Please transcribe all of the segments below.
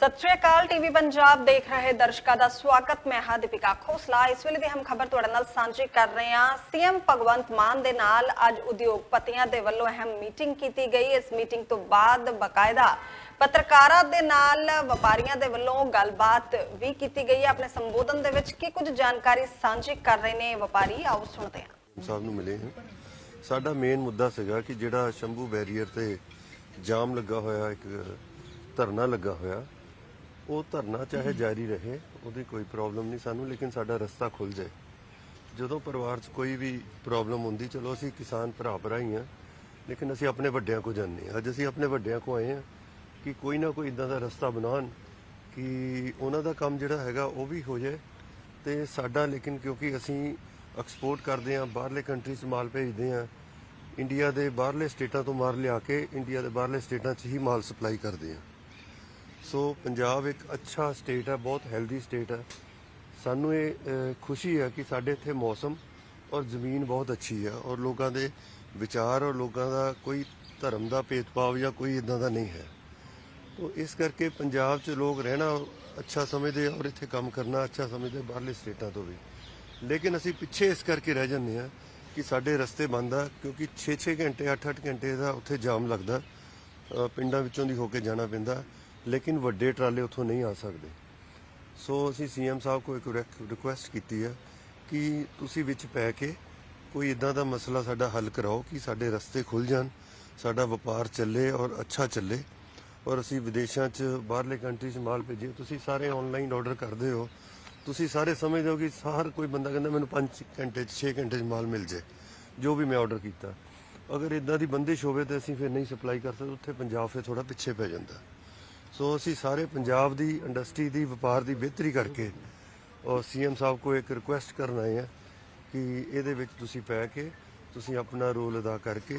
ਸਤਿ ਸ਼੍ਰੀ ਅਕਾਲ ਟੀਵੀ ਪੰਜਾਬ ਦੇਖ ਰਹੇ ਦਰਸ਼ਕਾਂ ਦਾ ਸਵਾਗਤ। ਮੈਂ ਹਾਂ ਦੀਪਿਕਾ ਖੋਸਲਾ। ਇਸ ਵੇਲੇ ਦੀ ਹਮ ਖਬਰ ਤੁਹਾਡੇ ਨਾਲ ਸਾਂਝੀ ਕਰ ਰਹੇ ਹਾਂ। ਸੀਐਮ ਭਗਵੰਤ ਮਾਨ ਦੇ ਨਾਲ ਅੱਜ ਉਦਯੋਗਪਤੀਆਂ ਦੇ ਵੱਲੋਂ ਅਹਿਮ ਮੀਟਿੰਗ ਕੀਤੀ ਗਈ। ਇਸ ਮੀਟਿੰਗ ਤੋਂ ਬਾਅਦ ਬਕਾਇਦਾ ਪੱਤਰਕਾਰਾਂ ਦੇ ਨਾਲ ਵਪਾਰੀਆਂ ਦੇ ਵੱਲੋਂ ਗੱਲਬਾਤ ਵੀ ਕੀਤੀ ਗਈ ਹੈ। ਆਪਣੇ ਸੰਬੋਧਨ ਦੇ ਵਿੱਚ ਕੀ ਕੁਝ ਜਾਣਕਾਰੀ ਸਾਂਝੀ ਕਰ ਰਹੇ ਨੇ ਵਪਾਰੀ? ਆਓ ਸੁਣਦੇ ਹਾਂ। ਸਾਹਿਬ ਨੂੰ ਮਿਲੇ ਹਾਂ। ਸਾਡਾ ਮੇਨ ਮੁੱਦਾ ਸੀਗਾ ਕਿ ਜਿਹੜਾ ਸ਼ੰਭੂ ਬੈਰੀਅਰ ਤੇ ਜਾਮ ਲੱਗਾ ਹੋਇਆ, ਇੱਕ ਧਰਨਾ ਲੱਗਾ ਹੋਇਆ ਉਹ ਧਰਨਾ ਚਾਹੇ ਜਾਰੀ ਰਹੇ, ਉਹਦੀ ਕੋਈ ਪ੍ਰੋਬਲਮ ਨਹੀਂ ਸਾਨੂੰ, ਲੇਕਿਨ ਸਾਡਾ ਰਸਤਾ ਖੁੱਲ ਜਾਏ। ਜਦੋਂ ਪਰਿਵਾਰ 'ਚ ਕੋਈ ਵੀ ਪ੍ਰੋਬਲਮ ਹੁੰਦੀ, ਚਲੋ ਅਸੀਂ ਕਿਸਾਨ ਭਰਾ ਭਰਾ ਹੀ ਹਾਂ ਲੇਕਿਨ ਅਸੀਂ ਆਪਣੇ ਵੱਡਿਆਂ ਕੋ ਜਾਂਦੇ ਹਾਂ। ਅੱਜ ਅਸੀਂ ਆਪਣੇ ਵੱਡਿਆਂ ਕੋ ਆਏ ਹਾਂ ਕਿ ਕੋਈ ਨਾ ਕੋਈ ਇਦਾਂ ਦਾ ਰਸਤਾ ਬਣਾਉਣ ਕਿ ਉਹਨਾਂ ਦਾ ਕੰਮ ਜਿਹੜਾ ਹੈਗਾ ਉਹ ਵੀ ਹੋ ਜਾਏ ਤੇ ਸਾਡਾ, ਲੇਕਿਨ ਕਿਉਂਕਿ ਅਸੀਂ ਐਕਸਪੋਰਟ ਕਰਦੇ ਹਾਂ, ਬਾਹਰਲੇ ਕੰਟਰੀਜ਼ ਮਾਲ ਭੇਜਦੇ ਹਾਂ ਇੰਡੀਆ ਦੇ ਬਾਹਰਲੇ ਸਟੇਟਾਂ ਤੋਂ ਮਾਲ ਲਿਆ ਕੇ ਇੰਡੀਆ ਦੇ ਬਾਹਰਲੇ ਸਟੇਟਾਂ 'ਚ ਹੀ ਮਾਲ ਸਪਲਾਈ ਕਰਦੇ ਹਾਂ। ਸੋ ਪੰਜਾਬ ਇੱਕ ਅੱਛਾ ਸਟੇਟ ਹੈ, ਬਹੁਤ ਹੈਲਦੀ ਸਟੇਟ ਹੈ। ਸਾਨੂੰ ਇਹ ਖੁਸ਼ੀ ਹੈ ਕਿ ਸਾਡੇ ਇੱਥੇ ਮੌਸਮ ਔਰ ਜ਼ਮੀਨ ਬਹੁਤ ਅੱਛੀ ਹੈ ਔਰ ਲੋਕਾਂ ਦੇ ਵਿਚਾਰ ਔਰ ਲੋਕਾਂ ਦਾ ਕੋਈ ਧਰਮ ਦਾ ਭੇਦਭਾਵ ਜਾਂ ਕੋਈ ਇਦਾਂ ਦਾ ਨਹੀਂ ਹੈ। ਤੋ ਇਸ ਕਰਕੇ ਪੰਜਾਬ 'ਚ ਲੋਕ ਰਹਿਣਾ ਅੱਛਾ ਸਮਝਦੇ ਔਰ ਇੱਥੇ ਕੰਮ ਕਰਨਾ ਅੱਛਾ ਸਮਝਦੇ ਬਾਹਰਲੇ ਸਟੇਟਾਂ ਤੋਂ ਵੀ। ਲੇਕਿਨ ਅਸੀਂ ਪਿੱਛੇ ਇਸ ਕਰਕੇ ਰਹਿ ਜਾਂਦੇ ਆ ਕਿ ਸਾਡੇ ਰਸਤੇ ਬੰਦ ਆ ਕਿਉਂਕਿ 6-6 ਘੰਟੇ 8-8 ਘੰਟੇ ਦਾ ਉੱਥੇ ਜਾਮ ਲੱਗਦਾ। ਪਿੰਡਾਂ ਵਿੱਚੋਂ ਦੀ ਹੋ ਕੇ ਜਾਣਾ ਪੈਂਦਾ। ਲੇਕਿਨ ਵੱਡੇ ਟਰਾਲੇ ਉੱਥੋਂ ਨਹੀਂ ਆ ਸਕਦੇ। ਸੋ ਅਸੀਂ ਸੀਐਮ ਸਾਹਿਬ ਕੋਲ ਇੱਕ ਰਿਕੁਐਸਟ ਕੀਤੀ ਹੈ ਕਿ ਤੁਸੀਂ ਵਿੱਚ ਪੈ ਕੇ ਕੋਈ ਇਦਾਂ ਦਾ ਮਸਲਾ ਸਾਡਾ ਹੱਲ ਕਰਾਓ ਕਿ ਸਾਡੇ ਰਸਤੇ ਖੁੱਲ ਜਾਣ, ਸਾਡਾ ਵਪਾਰ ਚੱਲੇ ਔਰ ਅੱਛਾ ਚੱਲੇ। ਔਰ ਅਸੀਂ ਵਿਦੇਸ਼ਾਂ 'ਚ ਬਾਹਰਲੇ ਕੰਟਰੀ 'ਚ ਮਾਲ ਭੇਜੀਏ। ਤੁਸੀਂ ਸਾਰੇ ਆਨਲਾਈਨ ਆਰਡਰ ਕਰਦੇ ਹੋ। ਤੁਸੀਂ ਸਾਰੇ ਸਮਝਦੇ ਹੋ ਕਿ ਹਰ ਕੋਈ ਬੰਦਾ ਕਹਿੰਦਾ ਮੈਨੂੰ 5 ਘੰਟੇ 'ਚ 6 ਘੰਟੇ 'ਚ ਮਾਲ ਮਿਲ ਜੇ ਜੋ ਵੀ ਮੈਂ ਆਰਡਰ ਕੀਤਾ। ਅਗਰ ਇਦਾਂ ਦੀ ਬੰਦਿਸ਼ ਹੋਵੇ ਤਾਂ ਅਸੀਂ ਫਿਰ ਨਹੀਂ ਸਪਲਾਈ ਕਰ ਸਕਦੇ। ਉੱਥੇ ਪੰਜਾਬ ਫਿਰ ਥੋੜਾ ਪਿੱਛੇ ਪੈ ਜਾਂਦਾ। ਸੋ ਅਸੀਂ ਸਾਰੇ ਪੰਜਾਬ ਦੀ ਇੰਡਸਟਰੀ ਦੀ ਵਪਾਰ ਦੀ ਬਿਹਤਰੀ ਕਰਕੇ ਔਰ ਸੀਐਮ ਸਾਹਿਬ ਕੋ ਇੱਕ ਰਿਕੁਐਸਟ ਕਰਨ ਆਏ ਆ ਕਿ ਇਹਦੇ ਵਿੱਚ ਤੁਸੀਂ ਪੈ ਕੇ ਤੁਸੀਂ ਆਪਣਾ ਰੋਲ ਅਦਾ ਕਰਕੇ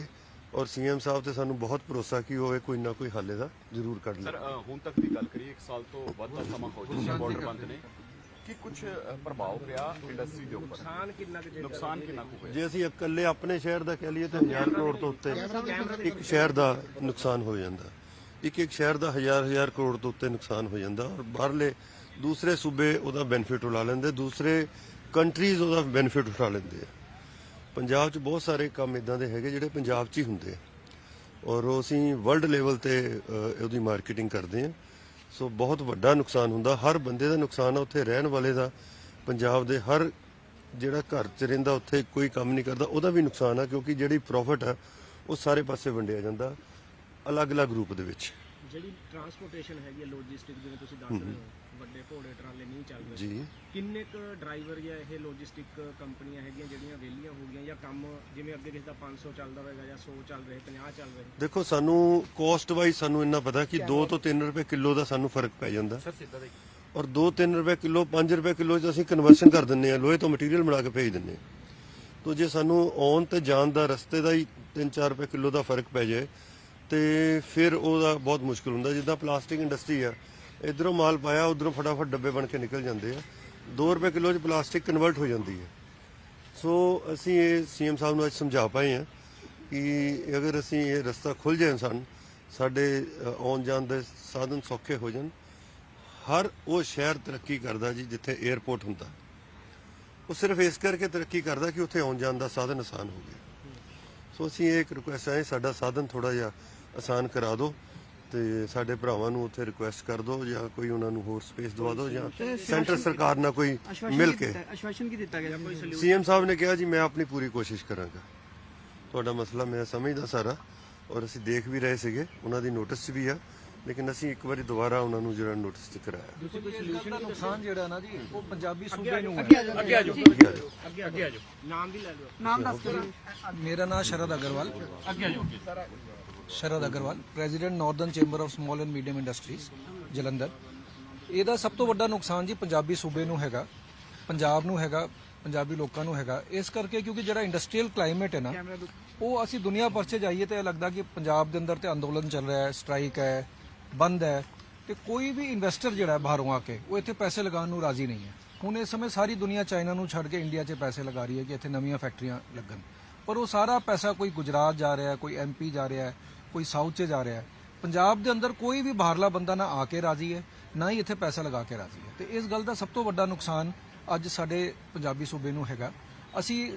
ਔਰ ਸੀਐਮ ਸਾਹਿਬ ਤੇ ਸਾਨੂੰ ਬਹੁਤ ਭਰੋਸਾ ਕਿ ਉਹ ਇਹ ਕੋਈ ਨਾ ਕੋਈ ਹੱਲ ਇਹਦਾ ਜ਼ਰੂਰ ਕੱਢ ਸਰ ਲੈ ਅ, ਹੁਣ ਤੱਕ ਦੀ ਗੱਲ ਕਰੀਏ 1 ਸਾਲ ਤੋਂ ਵੱਧ ਦਾ ਸਮਾਂ ਹੋ ਚੁੱਕਾ ਬਾਰਡਰ ਬੰਦ ਨੇ। ਕੀ ਕੁਝ ਪ੍ਰਭਾਵ ਪਿਆ ਇੰਡਸਟਰੀ ਦੇ ਉੱਪਰ? ਨੁਕਸਾਨ ਕਿੰਨਾ ਕੁ ਨੁਕਸਾਨ ਕਿੰਨਾ ਕੁ ਹੋਇਆ? ਜੇ ਅਸੀਂ ਇਕੱਲੇ ਆਪਣੇ ਸ਼ਹਿਰ ਦਾ ਕਹਿ ਲਈਏ ਤਾਂ 1000 ਕਰੋੜ ਤੋਂ ਉੱਤੇ ਇੱਕ ਸ਼ਹਿਰ ਦਾ ਨੁਕਸਾਨ ਹੋ ਜਾਂਦਾ। ਇੱਕ ਇੱਕ ਸ਼ਹਿਰ ਦਾ ਹਜ਼ਾਰ ਹਜ਼ਾਰ ਕਰੋੜ ਤੋਂ ਉੱਤੇ ਨੁਕਸਾਨ ਹੋ ਜਾਂਦਾ ਔਰ ਬਾਹਰਲੇ ਦੂਸਰੇ ਸੂਬੇ ਉਹਦਾ ਬੈਨੀਫਿਟ ਉਠਾ ਲੈਂਦੇ, ਦੂਸਰੇ ਕੰਟਰੀਜ਼ ਉਹਦਾ ਬੈਨੀਫਿਟ ਉਠਾ ਲੈਂਦੇ ਆ। ਪੰਜਾਬ 'ਚ ਬਹੁਤ ਸਾਰੇ ਕੰਮ ਇਦਾਂ ਦੇ ਹੈਗੇ ਜਿਹੜੇ ਪੰਜਾਬ 'ਚ ਹੀ ਹੁੰਦੇ ਔਰ ਉਹ ਅਸੀਂ ਵਰਲਡ ਲੈਵਲ ਤੇ ਉਹਦੀ ਮਾਰਕੀਟਿੰਗ ਕਰਦੇ ਆ। ਸੋ ਬਹੁਤ ਵੱਡਾ ਨੁਕਸਾਨ ਹੁੰਦਾ, ਹਰ ਬੰਦੇ ਦਾ ਨੁਕਸਾਨ ਆ, ਉੱਥੇ ਰਹਿਣ ਵਾਲੇ ਦਾ, ਪੰਜਾਬ ਦੇ ਹਰ ਜਿਹੜਾ ਘਰ 'ਚ ਰਹਿੰਦਾ, ਉੱਥੇ ਕੋਈ ਕੰਮ ਨਹੀਂ ਕਰਦਾ, ਉਹਦਾ ਵੀ ਨੁਕਸਾਨ ਆ ਕਿਉਂਕਿ ਜਿਹੜੀ ਪ੍ਰੋਫਿਟ ਆ, ਉਹ ਸਾਰੇ ਪਾਸੇ ਵੰਡਿਆ ਜਾਂਦਾ। ਅਲੱਗ-ਅਲੱਗ ਰੂਪ ਦੇ ਵਿੱਚ। ਜਿਹੜੀ ਟਰਾਂਸਪੋਰਟੇਸ਼ਨ ਹੈਗੀ ਹੈ ਲੋਜਿਸਟਿਕ ਜਿਵੇਂ ਤੁਸੀਂ ਦੱਸ ਰਹੇ ਹੋ। ਵੱਡੇ ਘੋੜੇ ਟਰਾਲੇ ਨਹੀਂ ਚੱਲ ਰਹੇ। ਜੀ। ਕਿੰਨੇ ਕੁ ਡਰਾਈਵਰ ਜਾਂ ਇਹ ਲੋਜਿਸਟਿਕ ਕੰਪਨੀਆਂ ਹੈਗੀਆਂ ਜਿਹੜੀਆਂ ਵਿਹਲੀਆਂ ਹੋ ਗਈਆਂ ਜਾਂ ਕੰਮ ਜਿਵੇਂ ਅੱਗੇ ਕਿਸੇ ਦਾ 500 ਚੱਲਦਾ ਹੋਵੇਗਾ ਜਾਂ 100 ਚੱਲ ਰਹੇ 50 ਚੱਲ ਰਹੇ? ਦੇਖੋ ਸਾਨੂੰ ਕੋਸਟ ਵਾਈਜ਼ ਸਾਨੂੰ ਇੰਨਾ ਪਤਾ ਕਿ 2 ਤੋਂ 3 ਰੁਪਏ ਕਿਲੋ ਦਾ ਸਾਨੂੰ ਫ਼ਰਕ ਪੈ ਜਾਂਦਾ। ਸਰ ਸਿੱਧਾ ਦੇ ਔਰ 2-3 ਰੁਪਏ ਕਿਲੋ 5 ਰੁਪਏ ਕਿਲੋ 'ਚ ਅਸੀਂ ਕਨਵਰਸ਼ਨ ਕਰ ਦਿੰਨੇ ਆ ਲੋਹੇ ਤੋਂ ਮਟੀਰੀਅਲ ਬਣਾ ਕੇ ਭੇਜ ਦਿੰਨੇ ਆ ਤੋ ਜੇ ਸਾਨੂੰ ਆਉਣ ਤੇ ਜਾਣ ਦਾ ਰਸਤੇ ਦਾ ਹੀ 3-4 ਰੁਪਏ ਕਿਲੋ ਦਾ ਫ਼ਰਕ ਪੈ ਜਾਏ ਤੇ ਫਿਰ ਉਹਦਾ ਬਹੁਤ ਮੁਸ਼ਕਲ ਹੁੰਦਾ, ਜਿੱਦਾਂ ਪਲਾਸਟਿਕ ਇੰਡਸਟਰੀ ਆ, ਇਧਰੋਂ ਮਾਲ ਪਾਇਆ, ਉਧਰੋਂ ਫਟਾਫਟ ਡੱਬੇ ਬਣ ਕੇ ਨਿਕਲ ਜਾਂਦੇ ਆ। 2 ਰੁਪਏ ਕਿਲੋ 'ਚ ਪਲਾਸਟਿਕ ਕਨਵਰਟ ਹੋ ਜਾਂਦੀ ਹੈ ਸੋ ਅਸੀਂ ਇਹ ਸੀਐਮ ਸਾਹਿਬ ਨੂੰ ਅੱਜ ਸਮਝਾ ਪਾਏ ਆ ਕਿ ਅਗਰ ਅਸੀਂ ਇਹ ਰਸਤਾ ਖੁੱਲ ਜਾਏ ਸਾਨੂੰ, ਸਾਡੇ ਆਉਣ ਜਾਣ ਦੇ ਸਾਧਨ ਸੌਖੇ ਹੋ ਜਾਣ। ਹਰ ਉਹ ਸ਼ਹਿਰ ਤਰੱਕੀ ਕਰਦਾ ਜੀ ਜਿੱਥੇ 에ਅਰਪੋਰਟ ਹੁੰਦਾ। ਉਹ ਸਿਰਫ ਇਸ ਕਰਕੇ ਤਰੱਕੀ ਕਰਦਾ ਕਿ ਉੱਥੇ ਆਉਣ ਜਾਣ ਦਾ ਸਾਧਨ ਆਸਾਨ ਹੋ ਗਿਆ। ਸੋ ਅਸੀਂ ਇਹ ਇੱਕ ਰਿਕੁਐਸਟ ਹੈ ਸਾਡਾ ਸਾਧਨ ਥੋੜਾ ਜਿਹਾ ਆਸਾਨ ਕਰਾ ਦਿਓ ਤੇ ਸਾਡੇ ਭਰਾਵਾਂ ਨੂੰ ਉੱਥੇ ਰਿਕੁਐਸਟ ਕਰ ਦਿਓ ਜਾਂ ਕੋਈ ਉਹਨਾਂ ਨੂੰ ਹੋਰ ਸਪੇਸ ਦਵਾ ਦਿਓ ਜਾਂ ਸੈਂਟਰ ਸਰਕਾਰ ਨਾਲ ਕੋਈ ਮਿਲ ਕੇ। ਆਸ਼ਵਾਸਨ ਕੀ ਦਿੱਤਾ ਗਿਆ ਕੋਈ ਸੋਲੂਸ਼ਨ ਸੀਐਮ ਸਾਹਿਬ ਨੇ ਕਿਹਾ ਜੀ ਮੈਂ ਆਪਣੀ ਪੂਰੀ ਕੋਸ਼ਿਸ਼ ਕਰਾਂਗਾ। ਤੁਹਾਡਾ ਮਸਲਾ ਮੈਂ ਸਮਝਦਾ ਸਾਰਾ ਔਰ ਅਸੀਂ ਦੇਖ ਵੀ ਰਹੇ ਸੀਗੇ ਉਹਨਾਂ ਦੀ ਨੋਟਿਸ ਵੀ ਆ। ਲੇਕਿਨ ਅਸੀਂ ਇੱਕ ਵਾਰੀ ਦੁਬਾਰਾ ਉਹਨਾਂ ਨੂੰ ਜਿਹੜਾ ਨੋਟਿਸ 'ਚ ਕਰਾਇਆ ਤੁਸੀਂ ਕੋਈ ਸੋਲੂਸ਼ਨ ਦਾ ਨੁਕਸਾਨ ਜਿਹੜਾ ਨਾ ਜੀ ਉਹ ਪੰਜਾਬੀ ਸੂਬੇ ਨੂੰ ਹੈ। ਅੱਗੇ ਆ ਜਾਓ। ਅੱਗੇ ਅੱਗੇ ਆ ਜਾਓ। ਨਾਮ ਵੀ ਲੈ ਲਓ। ਮੇਰਾ ਨਾਮ ਸ਼ਰਦ ਅਗਰਵਾਲ। ਅੱਗੇ ਆ ਜਾਓ। Sharad Agarwal president northern chamber of small and medium industries Jalandhar. ਇਹਦਾ ਸਭ ਤੋਂ ਵੱਡਾ ਨੁਕਸਾਨ ਜੀ ਪੰਜਾਬੀ ਸੂਬੇ ਨੂੰ ਹੈਗਾ ਪੰਜਾਬ ਨੂੰ ਹੈਗਾ ਪੰਜਾਬੀ ਲੋਕਾਂ ਨੂੰ ਹੈਗਾ। ਇਸ ਕਰਕੇ ਕਿਉਂਕਿ ਜਿਹੜਾ ਇੰਡਸਟਰੀਅਲ ਕਲਾਈਮੇਟ ਹੈ ਨਾ ਉਹ ਅਸੀਂ ਦੁਨੀਆ ਭਰ 'ਚ ਜਾਈਏ ਤੇ ਇਹ ਲੱਗਦਾ ਕਿ ਪੰਜਾਬ ਦੇ ਅੰਦਰ ਤੇ ਅੰਦੋਲਨ ਚੱਲ ਰਿਹਾ ਹੈ ਸਟ੍ਰਾਈਕ ਹੈ ਬੰਦ ਹੈ ਤੇ ਕੋਈ ਵੀ ਇਨਵੈਸਟਰ ਜਿਹੜਾ ਬਾਹਰੋਂ ਆ ਕੇ, ਉਹ ਇੱਥੇ ਪੈਸੇ ਲਗਾਉਣ ਨੂੰ ਰਾਜ਼ੀ ਨਹੀਂ ਹੈ। ਹੁਣ ਇਸ ਸਮੇਂ ਸਾਰੀ ਦੁਨੀਆ ਚਾਈਨਾ ਨੂੰ ਛੱਡ ਕੇ ਇੰਡੀਆ 'ਚ ਪੈਸੇ ਲਗਾ ਰਹੀ ਹੈ ਕਿ ਇੱਥੇ ਨਵੀਆਂ ਫੈਕਟਰੀਆਂ ਲੱਗਣ। ਪਰ ਉਹ ਸਾਰਾ ਪੈਸਾ ਕੋਈ ਗੁਜਰਾਤ ਜਾ ਰਿਹਾ ਹੈ ਕੋਈ ਐਮਪੀ ਜਾ ਰਿਹਾ ਹੈ ਕੋਈ ਸਾਊਥ 'ਚ ਜਾ ਰਿਹਾ। ਹੈ ਪੰਜਾਬ ਦੇ ਅੰਦਰ ਕੋਈ ਵੀ ਬਾਹਰਲਾ ਬੰਦਾ ਨਾ ਆ ਕੇ ਰਾਜ਼ੀ ਹੈ, ਨਾ ਹੀ ਇੱਥੇ ਪੈਸਾ ਲਗਾ ਕੇ ਰਾਜ਼ੀ ਹੈ। ਤੇ ਇਸ ਗੱਲ ਦਾ ਸਭ ਤੋਂ ਵੱਡਾ ਨੁਕਸਾਨ ਅੱਜ ਸਾਡੇ ਪੰਜਾਬੀ ਸੂਬੇ ਨੂੰ ਹੈਗਾ। ਅਸੀਂ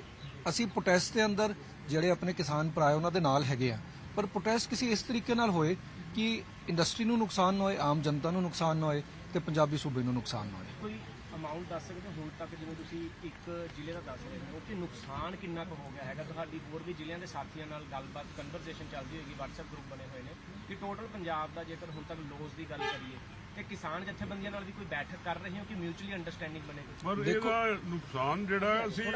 ਅਸੀਂ ਪ੍ਰੋਟੈਸਟ ਦੇ ਅੰਦਰ ਜਿਹੜੇ ਆਪਣੇ ਕਿਸਾਨ ਭਰਾ ਉਹਨਾਂ ਦੇ ਨਾਲ ਹੈਗੇ ਆ ਪਰ ਪ੍ਰੋਟੈਸਟ ਕਿਸੇ ਇਸ ਤਰੀਕੇ ਨਾਲ ਹੋਏ ਕਿ ਇੰਡਸਟਰੀ ਨੂੰ ਨੁਕਸਾਨ ਨਾ ਹੋਏ, ਆਮ ਜਨਤਾ ਨੂੰ ਨੁਕਸਾਨ ਨਾ ਹੋਏ ਤੇ ਪੰਜਾਬੀ ਸੂਬੇ ਨੂੰ ਨੁਕਸਾਨ ਨਾ ਹੋਏ। ਕੋਈ ਅਮਾਉਂਟ ਦੱਸ ਸਕਦੇ ਹੋ? ਹੁਣ ਤੱਕ ਜਿਵੇਂ ਤੁਸੀਂ ਇੱਕ ਜ਼ਿਲ੍ਹੇ ਦਾ ਦੱਸ ਰਹੇ ਹੋ ਕਿ ਨੁਕਸਾਨ ਕਿੰਨਾ ਕੁ ਹੋ ਗਿਆ ਹੈਗਾ? ਤੁਹਾਡੀ ਹੋਰ ਵੀ ਜ਼ਿਲ੍ਹਿਆਂ ਦੇ ਸਾਥੀਆਂ ਨਾਲ ਗੱਲਬਾਤ ਕਨਵਰਸੇਸ਼ਨ ਚੱਲਦੀ ਹੋਏਗੀ, WhatsApp ਗਰੁੱਪ ਬਣੇ ਹੋਏ ਨੇ। ਕਿ ਟੋਟਲ ਪੰਜਾਬ ਦਾ ਜੇਕਰ ਹੁਣ ਤੱਕ ਲੋਸ ਦੀ ਗੱਲ ਕਰੀਏ ਤੇ ਕਿਸਾਨ ਜਥੇਬੰਦੀਆਂ ਨਾਲ ਵੀ ਕੋਈ ਬੈਠਕ ਕਰ ਰਹੇ ਹੋ ਕਿ ਮਿਊਚੁਅਲੀ ਅੰਡਰਸਟੈਂਡਿੰਗ ਬਣੇ ਪਰ ਇਹਦਾ ਨੁਕਸਾਨ ਜਿਹੜਾ ਅਸੀਂ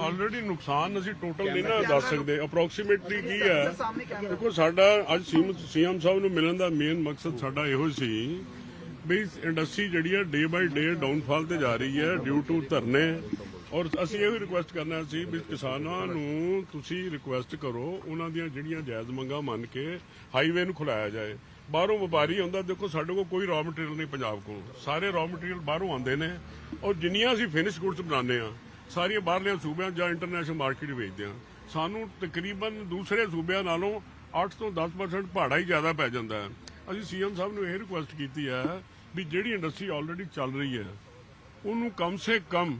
ਆਲਰੇਡੀ ਨੁਕਸਾਨ ਅਸੀਂ ਟੋਟਲ ਨਹੀਂ ਨਾ ਦੱਸ ਸਕਦੇ। ਅਪਰੋਕਸੀਮੇਟਲੀ ਕੀ ਹੈ? ਦੇਖੋ ਸਾਡਾ ਅੱਜ ਸੀਐਮ ਸਾਹਿਬ ਨੂੰ ਮਿਲਣ ਦਾ ਮੇਨ ਮਕਸਦ ਸਾਡਾ ਇਹੋ ਸੀ ਵੀ ਇੰਡਸਟਰੀ ਜਿਹੜੀ ਹੈ ਡੇ ਬਾਈ ਡੇ ਡਾਊਨਫਾਲ ਤੇ ਜਾ ਰਹੀ ਹੈ ਡਿਊ ਟੂ ਧਰਨੇ ਔਰ ਅਸੀਂ ਇਹ ਵੀ ਰਿਕੁਐਸਟ ਕਰਨਾ ਸੀ ਵੀ ਕਿਸਾਨਾਂ ਨੂੰ ਤੁਸੀਂ ਰਿਕੁਐਸਟ ਕਰੋ ਉਹਨਾਂ ਦੀਆਂ ਜਿਹੜੀਆਂ ਜਾਇਜ਼ ਮੰਗਾਂ ਮੰਨ ਕੇ ਹਾਈਵੇ ਨੂੰ ਖੁਲਾਇਆ ਜਾਏ। ਬਾਹਰੋਂ ਵਪਾਰੀ ਆਉਂਦਾ, ਦੇਖੋ ਸਾਡੇ ਕੋਲ ਕੋਈ ਰਾਅ ਮਟੀਰੀਅਲ ਨਹੀਂ ਪੰਜਾਬ ਕੋਲ। ਸਾਰੇ ਰਾਅ ਮਟੀਰੀਅਲ ਬਾਹਰੋਂ ਆਉਂਦੇ ਨੇ। ਔਰ ਜਿੰਨੀਆਂ ਅਸੀਂ ਫਿਨਿਸ਼ ਗੁੱਡਸ ਬਣਾਉਂਦੇ ਆ ਸਾਰੀਆਂ ਬਾਹਰਲੇ ਸੂਬਿਆਂ ਜਾਂ ਇੰਟਰਨੈਸ਼ਨਲ ਮਾਰਕੀਟ ਵੇਚਦੇ ਆ ਸਾਨੂੰ ਤਕਰੀਬਨ ਦੂਸਰੇ ਸੂਬਿਆਂ ਨਾਲੋਂ 8 ਤੋਂ 10% ਭਾੜਾ ਹੀ ਜ਼ਿਆਦਾ ਪੈ ਜਾਂਦਾ ਹੈ। ਅਸੀਂ ਸੀਐਮ ਸਾਹਿਬ ਨੂੰ ਇਹ ਰਿਕੁਐਸਟ ਕੀਤੀ ਹੈ ਵੀ ਜਿਹੜੀ ਇੰਡਸਟਰੀ ਆਲਰੇਡੀ ਚੱਲ ਰਹੀ ਹੈ, ਉਹਨੂੰ ਕਮ ਸੇ ਕਮ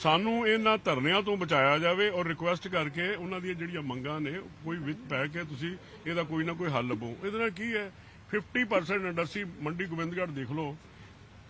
ਸਾਨੂੰ ਇਹਨਾਂ ਧਰਨਿਆਂ ਤੋਂ ਬਚਾਇਆ ਜਾਵੇ ਔਰ ਰਿਕੁਐਸਟ ਕਰਕੇ ਉਹਨਾਂ ਦੀਆਂ ਜਿਹੜੀਆਂ ਮੰਗਾਂ ਨੇ, ਕੋਈ ਵਿੱਚ ਪੈ ਕੇ ਤੁਸੀਂ ਇਹਦਾ ਕੋਈ ਨਾ ਕੋਈ ਹੱਲ ਲੱਭੋ। ਇਹਦੇ ਨਾਲ ਕੀ ਹੈ? 50% ਇੰਡਸਟਰੀ ਮੰਡੀ ਗੋਬਿੰਦਗੜ੍ਹ ਦੇਖ ਲਓ।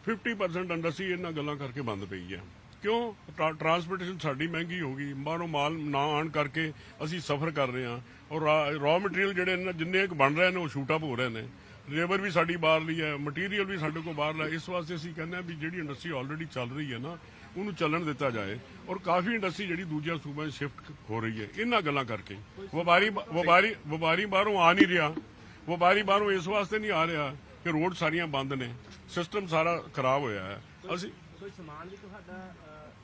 50% ਇੰਡਸਟਰੀ ਇਹਨਾਂ ਗੱਲਾਂ ਕਰਕੇ ਬੰਦ ਪਈ ਹੈ। ਕਿਉਂ? ਟਰਾ- ਟਰਾਂਸਪੋਰਟੇਸ਼ਨ ਸਾਡੀ ਮਹਿੰਗੀ ਹੋ ਗਈ। ਬਾਹਰੋਂ ਮਾਲ ਨਾ ਆਣ ਕਰਕੇ ਅਸੀਂ ਸਫਰ ਕਰ ਰਹੇ ਹਾਂ। ਔਰ ਰॉ ਮਟੀਰੀਅਲ ਜਿਹੜੇ ਜਿੰਨੇ ਕੁ ਬਣ ਰਹੇ ਨੇ, ਉਹ ਸ਼ੂਟ ਅਪ ਹੋ ਰਹੇ ਨੇ। ਲੇਬਰ ਵੀ ਸਾਡੀ ਬਾਹਰਲੀ ਹੈ ਮਟੀਰੀਅਲ ਵੀ ਸਾਡੇ ਕੋਲ ਬਾਹਰਲਾ ਇਸ ਵਾਸਤੇ ਅਸੀਂ ਕਹਿੰਦੇ ਹਾਂ ਵੀ ਜਿਹੜੀ ਇੰਡਸਟਰੀ ਆਲਰੇਡੀ ਚੱਲ ਰਹੀ ਹੈ ਨਾ ਉਹਨੂੰ ਚੱਲਣ ਦਿੱਤਾ ਜਾਏ ਔਰ ਕਾਫੀ ਇੰਡਸਟਰੀ ਜਿਹੜੀ ਦੂਜਿਆਂ ਸੂਬਿਆਂ 'ਚ ਸ਼ਿਫਟ ਹੋ ਰਹੀ ਹੈ। ਇਹਨਾਂ ਗੱਲਾਂ ਕਰਕੇ। ਵਪਾਰੀ ਵਪਾਰੀ ਵਪਾਰੀ ਬਾਹਰੋਂ ਆ ਨਹੀਂ ਰਿਹਾ। ਵਪਾਰੀ ਬਾਹਰੋਂ ਇਸ ਵਾਸਤੇ ਨਹੀਂ ਆ ਰਿਹਾ ਕਿ ਰੋਡ ਸਾਰੀਆਂ ਬੰਦ ਨੇ। ਸਿਸਟਮ ਸਾਰਾ ਖਰਾਬ ਹੋਇਆ ਹੈ। ਅਸੀਂ ਕੋਈ ਸਮਾਨ ਵੀ ਤੁਹਾਡਾ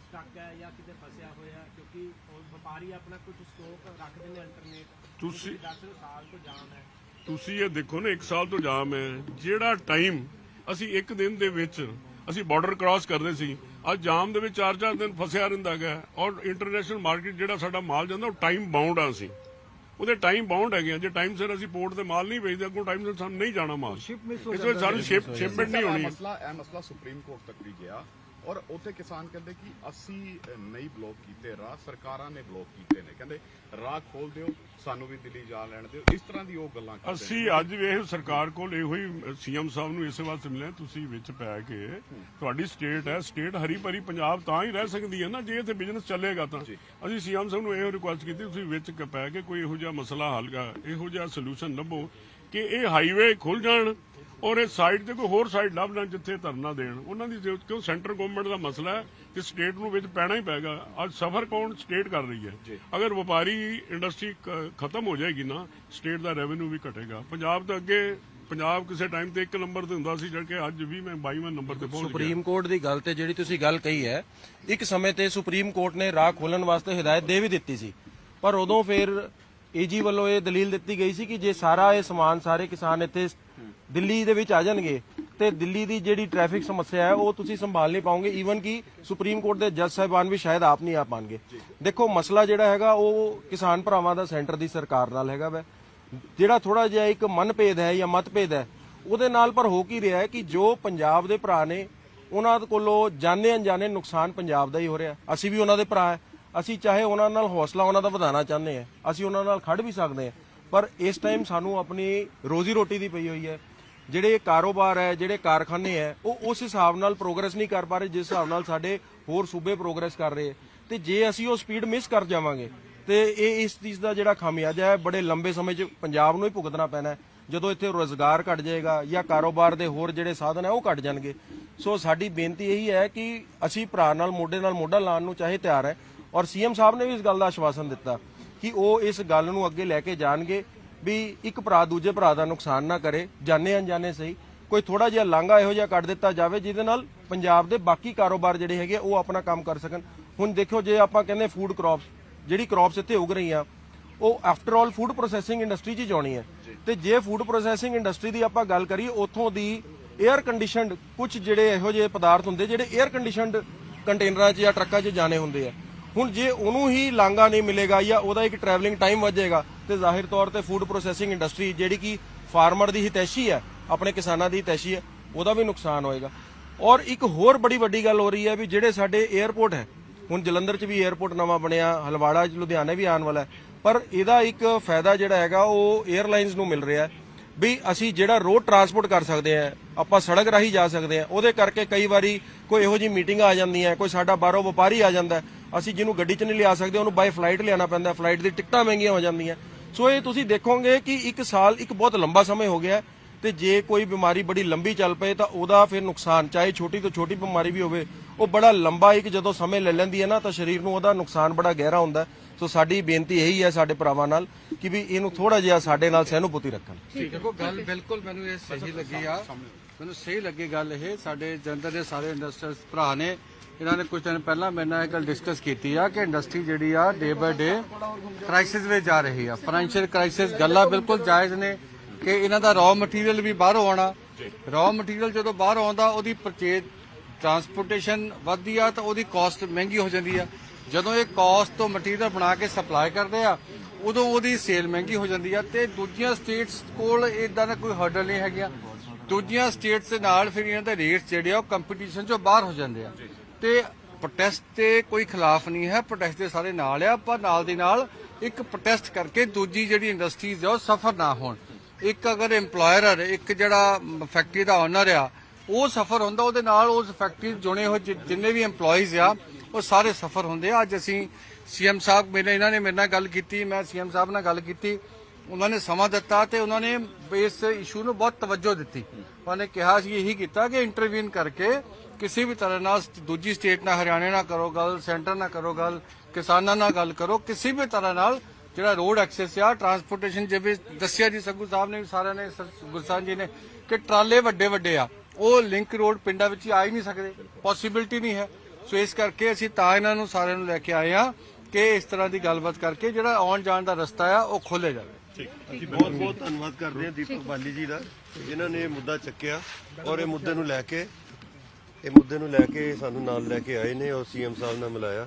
ਸਟਕ ਹੈ ਜਾਂ ਕਿਤੇ ਫਸਿਆ ਹੋਇਆ? ਕਿਉਂਕਿ ਵਪਾਰੀ ਆਪਣਾ ਕੁਝ ਸਟਾਕ ਰੱਖਦੇ ਨੇ ਅਲਟਰਨੇਟ ਤੁਸੀਂ 10 ਸਾਲ ਤੋਂ ਜਾਮ ਹੈ। ਤੁਸੀਂ ਇਹ ਦੇਖੋ ਨਾ 1 ਸਾਲ ਤੋਂ ਜਾਮ ਹੈ। ਜਿਹੜਾ ਟਾਈਮ ਅਸੀਂ ਇੱਕ ਦਿਨ ਦੇ ਵਿੱਚ ਅਸੀਂ ਬਾਰਡਰ ਕ੍ਰਾਸ ਕਰਦੇ ਸੀ। ਅੱਜ ਜਾਮ ਦੇ ਵਿੱਚ 4-4 ਦਿਨ ਫਸਿਆ ਰਹਿੰਦਾ ਹੈਗਾ। ਔਰ ਇੰਟਰਨੈਸ਼ਨਲ ਮਾਰਕੀਟ ਜਿਹੜਾ ਸਾਡਾ ਮਾਲ ਜਾਂਦਾ ਉਹ ਟਾਈਮ ਬਾਉਂਡ ਆ ਅਸੀਂ। ਉਹਦੇ ਟਾਈਮ ਬਾਉਂਡ ਹੈਗੇ ਆ। ਜੇ ਟਾਈਮ ਸਿਰ ਅਸੀਂ ਪੋਰਟ ਤੇ ਮਾਲ ਨਹੀਂ ਵੇਚਦੇ ਅੱਗੋਂ ਟਾਈਮ ਸਿਰ ਸਾਨੂੰ ਨਹੀਂ ਜਾਣਾ ਮਾਲ। ਇਸ ਵਿੱਚ ਸਾਨੂੰ ਸ਼ਿਪ ਸ਼ਿਪਮੈਂਟ ਨਹੀਂ ਹੋਣੀ। ਮਸਲਾ ਇਹ ਮਸਲਾ ਸੁਪਰੀਮ ਕੋਰਟ ਤੱਕ ਵੀ ਗਿਆ। ਔਰ ਉੱਥੇ ਕਿਸਾਨ ਕਹਿੰਦੇ ਕਿ ਅਸੀਂ ਨਹੀਂ ਬਲੌਕ ਕੀਤੇ ਰਾਹ ਸਰਕਾਰਾਂ ਨੇ ਬਲੌਕ ਕੀਤੇ ਨੇ। ਕਹਿੰਦੇ ਰਾਹ ਖੋਲ ਦਿਓ ਸਾਨੂੰ ਵੀ ਦਿੱਲੀ ਜਾ ਲੈਣ ਦਿਓ। ਇਸ ਤਰ੍ਹਾਂ ਦੀ ਉਹ ਗੱਲਾਂ ਕਰਦੇ ਅਸੀਂ। ਅੱਜ ਵੇਖ ਸਰਕਾਰ ਕੋਲ ਇਹੋ ਹੀ ਸੀਐਮ ਸਾਹਿਬ ਨੂੰ ਇਸੇ ਵਾਸਤੇ ਮਿਲੇ ਤੁਸੀਂ ਵਿੱਚ ਪੈ ਕੇ ਤੁਹਾਡੀ ਸਟੇਟ ਹੈ। ਸਟੇਟ ਹਰੀ ਭਰੀ ਪੰਜਾਬ ਤਾਂ ਹੀ ਰਹਿ ਸਕਦੀ ਹੈ ਨਾ ਜੇ ਇੱਥੇ ਬਿਜ਼ਨਸ ਚੱਲੇਗਾ ਤਾਂ। ਅਸੀਂ ਸੀਐਮ ਸਾਹਿਬ ਨੂੰ ਇਹੋ ਰਿਕੁਐਸਟ ਕੀਤੀ ਤੁਸੀਂ ਵਿੱਚ ਪੈ ਕੇ ਕੋਈ ਇਹੋ ਜਿਹਾ ਮਸਲਾ ਹੱਲ ਕਰ ਇਹੋ ਜਿਹਾ ਸੋਲੂਸ਼ਨ ਲੱਭੋ ਕਿ ਇਹ ਹਾਈਵੇ ਖੁੱਲ ਜਾਣ। ਔਰ ਇਹ ਸਾਈਡ ਤੇ ਕੋਈ ਹੋਰ ਸਾਈਡ ਲੱਭ ਲੈਣ ਜਿੱਥੇ ਧਰਨਾ ਦੇਣ। ਉਹਨਾਂ ਦੀ ਜ਼ਰੂਰਤ- ਕਿਉਂ? ਸੈਂਟਰ ਗਵਰਨਮੈਂਟ ਦਾ ਮਸਲਾ ਹੈ ਕਿ ਸਟੇਟ ਨੂੰ ਵਿੱਚ ਪੈਣਾ ਹੀ ਪੈਗਾ। ਅੱਜ ਸਫਰ ਕੌਣ ਸਟੇਟ ਕਰ ਰਹੀ ਹੈ? ਅਗਰ ਵਪਾਰੀ ਇੰਡਸਟਰੀ ਖਤਮ ਹੋ ਜਾਏਗੀ ਨਾ ਸਟੇਟ ਦਾ ਰੈਵਨਿਊ ਵੀ ਘਟੇਗਾ। ਪੰਜਾਬ ਤਾਂ ਅੱਗੇ ਪੰਜਾਬ ਕਿਸੇ ਟਾਈਮ ਤੇ ਇੱਕ ਨੰਬਰ ਤੇ ਹੁੰਦਾ ਸੀ ਜਿਹੜਾ ਕਿ ਅੱਜ ਵੀ ਮੈਂ 22ਵਾਂ ਨੰਬਰ ਤੇ ਪਹੁੰਚ ਗਿਆ। ਸੁਪਰੀਮ ਕੋਰਟ ਦੀ ਗੱਲ ਤੇ ਜਿਹੜੀ ਤੁਸੀਂ ਗੱਲ ਕਹੀ ਹੈ ਇੱਕ ਸਮੇਂ ਤੇ ਸੁਪਰੀਮ ਕੋਰਟ ਨੇ ਰਾਹ ਖੋਲਣ ਵਾਸਤੇ ਹਦਾਇਤ ਦੇ ਵੀ ਦਿੱਤੀ ਸੀ। ਪਰ ਉਦੋਂ ਫਿਰ ਏਜੀ ਵੱਲੋਂ ਇਹ ਦਲੀਲ ਦਿੱਤੀ ਗਈ ਸੀ ਕਿ ਜੇ ਸਾਰਾ ਇਹ ਸਮਾਨ ਸਾਰੇ ਕਿਸਾਨ ਇੱਥੇ ਦਿੱਲੀ ਦੇ ਵਿੱਚ ਆ ਜਾਣਗੇ ਤੇ ਦਿੱਲੀ ਦੀ ਜਿਹੜੀ ਟ੍ਰੈਫਿਕ ਸਮੱਸਿਆ ਹੈ, ਉਹ ਤੁਸੀਂ ਸੰਭਾਲ ਨਹੀਂ ਪਾਓਗੇ ਈਵਨ ਕਿ ਸੁਪਰੀਮ ਕੋਰਟ ਦੇ ਜੱਜ ਸਾਹਿਬਾਨ ਵੀ ਸ਼ਾਇਦ ਆਪ ਨਹੀਂ ਆ ਪਾਣਗੇ। ਦੇਖੋ, ਮਸਲਾ ਜਿਹੜਾ ਹੈਗਾ, ਉਹ ਕਿਸਾਨ ਭਰਾਵਾਂ ਦਾ ਸੈਂਟਰ ਦੀ ਸਰਕਾਰ ਨਾਲ ਹੈਗਾ ਵੈ। ਜਿਹੜਾ ਥੋੜਾ ਜਿਹਾ ਇੱਕ ਮਨਭੇਦ ਹੈ ਜਾਂ ਮਤਭੇਦ ਹੈ, ਉਹਦੇ ਨਾਲ ਪਰ ਹੋ ਕੀ ਰਿਹਾ ਹੈ ਕਿ ਜੋ ਪੰਜਾਬ ਦੇ ਭਰਾ ਨੇ, ਉਹਨਾਂ ਕੋਲੋਂ ਜਾਣੇ ਅਣਜਾਣੇ ਨੁਕਸਾਨ ਪੰਜਾਬ ਦਾ ਹੀ ਹੋ ਰਿਹਾ। ਅਸੀਂ ਵੀ ਉਹਨਾਂ ਦੇ ਭਰਾ ਹੈ। ਅਸੀਂ ਚਾਹੇ ਉਹਨਾਂ ਨਾਲ ਹੌਸਲਾ ਉਹਨਾਂ ਦਾ ਵਧਾਉਣਾ ਚਾਹੁੰਦੇ ਹਾਂ, ਅਸੀਂ ਉਹਨਾਂ ਨਾਲ ਖੜ ਵੀ ਸਕਦੇ ਹਾਂ, ਪਰ ਇਸ ਟਾਈਮ ਸਾਨੂੰ ਆਪਣੀ ਰੋਜ਼ੀ ਰੋਟੀ ਦੀ ਪਈ ਹੋਈ ਹੈ। ਜਿਹੜੇ ਕਾਰੋਬਾਰ ਹੈ, ਜਿਹੜੇ ਕਾਰਖਾਨੇ ਹੈ, ਉਹ ਉਸ ਹਿਸਾਬ ਨਾਲ ਪ੍ਰੋਗਰੈਸ ਨਹੀਂ ਕਰ ਪਾ ਰਹੇ, ਜਿਸ ਹਿਸਾਬ ਨਾਲ ਸਾਡੇ ਹੋਰ ਸੂਬੇ ਪ੍ਰੋਗਰੈਸ ਕਰ ਰਹੇ ਤੇ ਜੇ ਅਸੀਂ ਉਹ ਸਪੀਡ ਮਿਸ ਕਰ ਜਾਵਾਂਗੇ, ਤੇ ਇਹ ਇਸ ਚੀਜ਼ ਦਾ ਜਿਹੜਾ ਖਾਮਿਆਜਾ ਹੈ, ਬੜੇ ਲੰਬੇ ਸਮੇਂ 'ਚ ਪੰਜਾਬ ਨੂੰ ਹੀ ਭੁਗਤਣਾ ਪੈਣਾ ਹੈ। ਜਦੋਂ ਇੱਥੇ ਰੋਜ਼ਗਾਰ ਘਟ ਜਾਏਗਾ ਜਾਂ ਕਾਰੋਬਾਰ ਦੇ ਹੋਰ ਜਿਹੜੇ ਸਾਧਨ ਹੈ, ਉਹ ਘਟ ਜਾਣਗੇ। ਸੋ ਸਾਡੀ ਬੇਨਤੀ ਇਹੀ ਹੈ ਕਿ ਅਸੀਂ ਭਰਾ ਨਾਲ, ਮੋਢੇ ਨਾਲ, ਮੋਢਾ ਲਾਉਣ ਨੂੰ ਚਾਹੇ ਤਿਆਰ ਹੈ। ਔਰ ਸੀਐਮ ਸਾਹਿਬ ਨੇ ਵੀ ਇਸ ਗੱਲ ਦਾ ਆਸ਼ਵਾਸਨ ਦਿੱਤਾ ਕਿ ਉਹ ਇਸ ਗੱਲ ਨੂੰ ਅੱਗੇ ਲੈ ਕੇ ਜਾਣਗੇ। ਵੀ ਇੱਕ ਭਰਾ ਦੂਜੇ ਭਰਾ ਦਾ ਨੁਕਸਾਨ ਨਾ ਕਰੇ ਜਾਣੇ ਅਣਜਾਣੇ ਸਹੀ। ਕੋਈ ਥੋੜਾ ਜਿਹਾ ਲਾਂਘਾ ਇਹੋ ਜਿਹਾ ਕੱਢ ਦਿੱਤਾ ਜਾਵੇ ਜਿਹਦੇ ਨਾਲ ਪੰਜਾਬ ਦੇ ਬਾਕੀ ਕਾਰੋਬਾਰ ਜਿਹੜੇ ਹੈਗੇ ਉਹ ਆਪਣਾ ਕੰਮ ਕਰ ਸਕਣ। ਹੁਣ ਦੇਖੋ ਜੇ ਆਪਾਂ ਕਹਿੰਦੇ ਫੂਡ ਕ੍ਰੌਪਸ ਜਿਹੜੀ ਕ੍ਰੌਪਸ ਇੱਥੇ ਉਗ ਰਹੀਆਂ ਉਹ after all food processing industry 'ਚ ਜਾਣੀ ਹੈ। ਤੇ ਜੇ ਫੂਡ ਪ੍ਰੋਸੈਸਿੰਗ ਇੰਡਸਟਰੀ ਦੀ ਆਪਾਂ ਗੱਲ ਕਰੀਏ ਉੱਥੋਂ ਦੀ 에ਅਰ ਕੰਡੀਸ਼ਨਡ ਕੁਝ ਜਿਹੜੇ ਇਹੋ ਜਿਹੇ ਪਦਾਰਥ ਹੁੰਦੇ ਜਿਹੜੇ 에ਅਰ ਕੰਡੀਸ਼ਨਡ ਕੰਟੇਨਰਾਂ 'ਚ ਜਾਂ ਟਰੱਕਾਂ 'ਚ ਜਾਣੇ ਹੁੰਦੇ ਆ ਹੁਣ ਜੇ ਉਹਨੂੰ ਹੀ ਲਾਂਗਾ ਨਹੀਂ ਮਿਲੇਗਾ ਜਾਂ ਉਹਦਾ ਇੱਕ ਟਰੈਵਲਿੰਗ ਟਾਈਮ ਵੱਧ ਜਾਏਗਾ ਤੇ ਜ਼ਾਹਿਰ ਤੌਰ ਤੇ ਫੂਡ ਪ੍ਰੋਸੈਸਿੰਗ ਇੰਡਸਟਰੀ ਜਿਹੜੀ ਕਿ ਫਾਰਮਰ ਦੀ ਹਿਤੈਸ਼ੀ ਹੈ, ਆਪਣੇ ਕਿਸਾਨਾਂ ਦੀ ਹਿਤੈਸ਼ੀ ਹੈ, ਉਹਦਾ ਵੀ ਨੁਕਸਾਨ ਹੋਏਗਾ। ਔਰ ਇੱਕ ਹੋਰ ਬੜੀ ਵੱਡੀ ਗੱਲ ਹੋ ਰਹੀ ਹੈ ਵੀ ਜਿਹੜੇ ਸਾਡੇ 에어ਪੋਰਟ ਹੈ, ਹੁਣ ਜਲੰਧਰ 'ਚ ਵੀ 에어ਪੋਰਟ ਨਵਾਂ ਬਣਿਆ, ਹਲਵਾੜਾ 'ਚ ਲੁਧਿਆਣਾ ਵੀ ਆਉਣ ਵਾਲਾ ਪਰ ਇਹਦਾ ਇੱਕ ਫਾਇਦਾ ਜਿਹੜਾ ਹੈਗਾ, ਉਹ 에ਅਰਲਾਈਨਸ ਨੂੰ ਮਿਲ ਰਿਹਾ ਵੀ ਅਸੀਂ ਜਿਹੜਾ ਰੋਡ ਟਰਾਂਸਪੋਰਟ ਕਰ ਸਕਦੇ ਆ ਆਪਾਂ ਸੜਕ ਰਾਹੀਂ ਜਾ ਸਕਦੇ ਆ ਉਹਦੇ ਕਰਕੇ ਕਈ ਵਾਰੀ ਕੋਈ ਇਹੋ ਜੀ ਮੀਟਿੰਗ ਆ ਜਾਂਦੀ ਹੈ, ਕੋਈ ਸਾਡਾ ਬਾਹਰੋਂ ਵਪਾਰੀ ਆ ਜਾਂਦਾ ਅਸੀਂ ਜਿਹਨੂੰ ਗੱਡੀ 'ਚ ਨਹੀਂ ਲਿਆ ਸਕਦੇ ਉਹਨੂੰ ਬਾਈ ਫਲਾਈਟ ਲਿਆਣਾ ਪੈਂਦਾ ਫਲਾਈਟ ਦੀ ਟਿਕਟਾਂ ਮਹਿੰਗੀਆਂ ਹੋ ਜਾਂਦੀਆਂ। ਸੋ ਇਹ ਤੁਸੀਂ ਦੇਖੋਗੇ ਕਿ ਇੱਕ ਸਾਲ ਇੱਕ ਬਹੁਤ ਲੰਬਾ ਸਮੇਂ ਹੋ ਗਿਆ ਤੇ ਜੇ ਕੋਈ ਬਿਮਾਰੀ ਬੜੀ ਲੰਬੀ ਚੱਲ ਪਏ ਤਾਂ ਉਹਦਾ ਫਿਰ ਨੁਕਸਾਨ ਚਾਹੇ ਛੋਟੀ ਤੋਂ ਛੋਟੀ ਬਿਮਾਰੀ ਵੀ ਹੋਵੇ ਉਹ ਬੜਾ ਲੰਬਾ ਇੱਕ ਜਦੋਂ ਸਮੇਂ ਲੈ ਲੈਂਦੀ ਹੈ ਨਾ ਤਾਂ ਸਰੀਰ ਨੂੰ ਉਹਦਾ ਨੁਕਸਾਨ ਬੜਾ ਗਹਿਰਾ ਹੁੰਦਾ ਹੈ। ਸੋ ਸਾਡੀ ਬੇਨਤੀ ਇਹੀ ਹੈ ਸਾਡੇ ਭਰਾਵਾਂ ਨਾਲ ਕਿ ਵੀ ਇਹਨੂੰ ਥੋੜਾ ਜਿਹਾ ਸਾਡੇ ਨਾਲ ਸਹਿਨੁਭੂਤੀ ਰੱਖਣ। ਦੇਖੋ ਗੱਲ ਬਿਲਕੁਲ ਮੈਨੂੰ ਇਹ ਸਹੀ ਲੱਗੀ ਆ। ਮੈਨੂੰ ਸਹੀ ਲੱਗੀ ਗੱਲ ਇਹ ਸਾਡੇ ਜਨਤਾ ਦੇ ਸਾਰੇ ਇੰਡਸਟਰੀਜ਼ ਭਰਾ ਨੇ ਇਹਨਾਂ ਨੇ ਕੁਝ ਦਿਨ ਪਹਿਲਾਂ ਮੇਰੇ ਨਾਲ ਇਹ ਗੱਲ ਡਿਸਕਸ ਕੀਤੀ ਆ ਕਿ ਇੰਡਸਟਰੀ ਜਿਹੜੀ ਆ ਡੇ ਬਾਏ ਡੇ ਕ੍ਰਾਈਸਿਸ ਵਿੱਚ ਜਾ ਰਹੀ ਆ। ਫਾਈਨੈਂਸ਼ੀਅਲ ਕ੍ਰਾਈਸਿਸ ਗੱਲਾਂ ਬਿਲਕੁਲ ਜਾਇਜ਼ ਨੇ ਕਿ ਇਹਨਾਂ ਦਾ ਰॉ ਮਟੀਰੀਅਲ ਵੀ ਬਾਹਰੋਂ ਆਉਣਾ। ਰॉ ਮਟੀਰੀਅਲ ਜਦੋਂ ਬਾਹਰ ਆਉਂਦਾ, ਉਹਦੀ ਪਰਚੇਜ ਟਰਾਂਸਪੋਰਟੇਸ਼ਨ ਵੱਧਦੀ ਆ ਤਾਂ ਉਹਦੀ ਕਾਸਟ ਮਹਿੰਗੀ ਹੋ ਜਾਂਦੀ ਆ। ਜਦੋਂ ਇਹ ਕਾਸਟ ਤੋਂ ਮਟੀਰੀਅਲ ਬਣਾ ਕੇ ਸਪਲਾਈ ਕਰਦੇ ਆ, ਉਦੋਂ ਉਹਦੀ ਸੇਲ ਮਹਿੰਗੀ ਹੋ ਜਾਂਦੀ ਆ ਤੇ ਦੂਜੀਆਂ ਸਟੇਟਸ ਕੋਲ ਇਦਾਂ ਦਾ ਕੋਈ ਹਰਡਲ ਨਹੀਂ ਹੈਗਾ ਦੂਜੀਆਂ ਸਟੇਟਸ ਦੇ ਨਾਲ ਫਿਰ ਇਹਨਾਂ ਦੇ ਰੇਟਸ ਜਿਹੜੇ ਆ ਉਹ ਕੰਪੀਟੀਸ਼ਨ ਚੋਂ ਬਾਹਰ ਹੋ ਜਾਂਦੇ ਆ। ਤੇ ਪ੍ਰੋਟੈਸਟ ਤੇ ਕੋਈ ਖਿਲਾਫ ਨਹੀਂ ਹੈ ਪ੍ਰੋਟੈਸਟ ਦੇ ਸਾਰੇ ਨਾਲ ਆ, ਪਰ ਨਾਲ ਦੀ ਨਾਲ ਇੱਕ ਪ੍ਰੋਟੈਸਟ ਕਰਕੇ ਦੂਜੀ ਜਿਹੜੀ ਇੰਡਸਟਰੀਜ਼ ਆ, ਉਹ ਸਫਰ ਨਾ ਹੋਣ। ਇੱਕ ਅਗਰ EMPLOYER ਇੱਕ ਜਿਹੜਾ ਫੈਕਟਰੀ ਦਾ ਓਨਰ ਆ, ਉਹ ਸਫਰ ਹੁੰਦਾ, ਉਹਦੇ ਨਾਲ ਉਸ ਫੈਕਟਰੀ 'ਚ ਜੁੜੇ ਹੋਏ ਜਿੰਨੇ ਵੀ EMPLOYEES ਆ, ਉਹ ਸਾਰੇ ਸਫਰ ਹੁੰਦੇ ਆ। ਅੱਜ ਅਸੀਂ ਸੀਐਮ ਸਾਹਿਬ ਮੇਰੇ, ਇਹਨਾਂ ਨੇ ਮੇਰੇ ਨਾਲ ਗੱਲ ਕੀਤੀ, ਮੈਂ ਸੀਐਮ ਸਾਹਿਬ ਨਾਲ ਗੱਲ ਕੀਤੀ, ਉਹਨਾਂ ਨੇ ਸਮਾਂ ਦਿੱਤਾ ਤੇ ਉਹਨਾਂ ਨੇ ਇਸ ਇਸ਼ੂ ਨੂੰ ਬਹੁਤ ਤਵੱਜੋ ਦਿੱਤੀ। ਉਹਨਾਂ ਨੇ ਕਿਹਾ ਸੀ, ਇਹੀ ਕੀਤਾ ਕਿ ਇੰਟਰਵੀਨ ਕਰਕੇ ਕਿਸੇ ਵੀ ਤਰ੍ਹਾਂ ਨਾਲ ਦੂਜੀ ਸਟੇਟ ਨਾਲ ਹਰਿਆਣੇ ਨਾਲ ਕਰੋ ਗੱਲ ਸੈਂਟਰ ਨਾਲ ਕਰੋ ਗੱਲ ਕਿਸਾਨਾਂ ਨਾਲ ਗੱਲ ਕਰੋ ਕਿਸੇ ਵੀ ਤਰ੍ਹਾਂ ਨਾਲ ਜਿਹੜਾ ਰੋਡ ਐਕਸੈਸ ਆ ਟਰਾਂਸਪੋਰਟੇਸ਼ਨ ਜਿਵੇਂ ਦੱਸਿਆ ਜੀ ਸੰਗੂ ਸਾਹਿਬ ਨੇ ਵੀ ਸਾਰਿਆਂ ਨੇ ਗੁਰਸਾਨ ਜੀ ਨੇ ਕਿ ਟਰਾਲੇ ਵੱਡੇ ਵੱਡੇ ਆ ਉਹ ਲਿੰਕ ਰੋਡ ਪਿੰਡਾਂ ਵਿੱਚ ਆ ਹੀ ਨਹੀਂ ਸਕਦੇ ਪੋਸਿਬਿਲਿਟੀ ਨਹੀਂ ਹੈ। ਸੋ ਇਸ ਕਰਕੇ ਅਸੀਂ ਤਾਂ ਇਹਨਾਂ ਨੂੰ ਸਾਰਿਆਂ ਨੂੰ ਲੈ ਕੇ ਆਏ ਆ ਕਿ ਇਸ ਤਰ੍ਹਾਂ ਦੀ ਗੱਲਬਾਤ ਕਰਕੇ ਜਿਹੜਾ ਆਉਣ ਜਾਣ ਦਾ ਰਸਤਾ ਆ ਉਹ ਖੋਲੇ ਜਾਵੇ। ਅਸੀਂ ਬਹੁਤ ਬਹੁਤ ਧੰਨਵਾਦ ਕਰਦੇ ਹਾਂ। ਦੀਪਕ ਬਾਲੀ ਜੀ ਦਾ ਜਿਨ੍ਹਾਂ ਨੇ ਇਹ ਮੁੱਦਾ ਚੱਕਿਆ ਔਰ ਇਹ ਮੁੱਦੇ ਨੂੰ ਲੈ ਕੇ ਇਹ ਮੁੱਦੇ ਨੂੰ ਲੈ ਕੇ ਸਾਨੂੰ ਨਾਲ ਲੈ ਕੇ ਆਏ ਨੇ ਔਰ ਸੀਐਮ ਸਾਹਿਬ ਨਾਲ ਮਿਲਾਇਆ।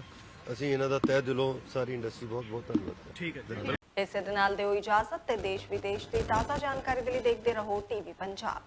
ਅਸੀਂ ਇਹਨਾਂ ਦਾ ਤਹਿ ਦਿਲੋਂ ਸਾਰੀ ਇੰਡਸਟਰੀ ਬਹੁਤ ਬਹੁਤ ਧੰਨਵਾਦ ਕਰਦੇ ਹਾਂ। ਇਸੇ ਦੇ ਨਾਲ ਦਿਓ ਇਜਾਜ਼ਤ ਤੇ ਦੇਸ਼ ਵਿਦੇਸ਼ ਦੀ ਤਾਜ਼ਾ ਜਾਣਕਾਰੀ ਦੇ ਲਈ ਦੇਖਦੇ ਰਹੋ ਟੀਵੀ ਪੰਜਾਬ।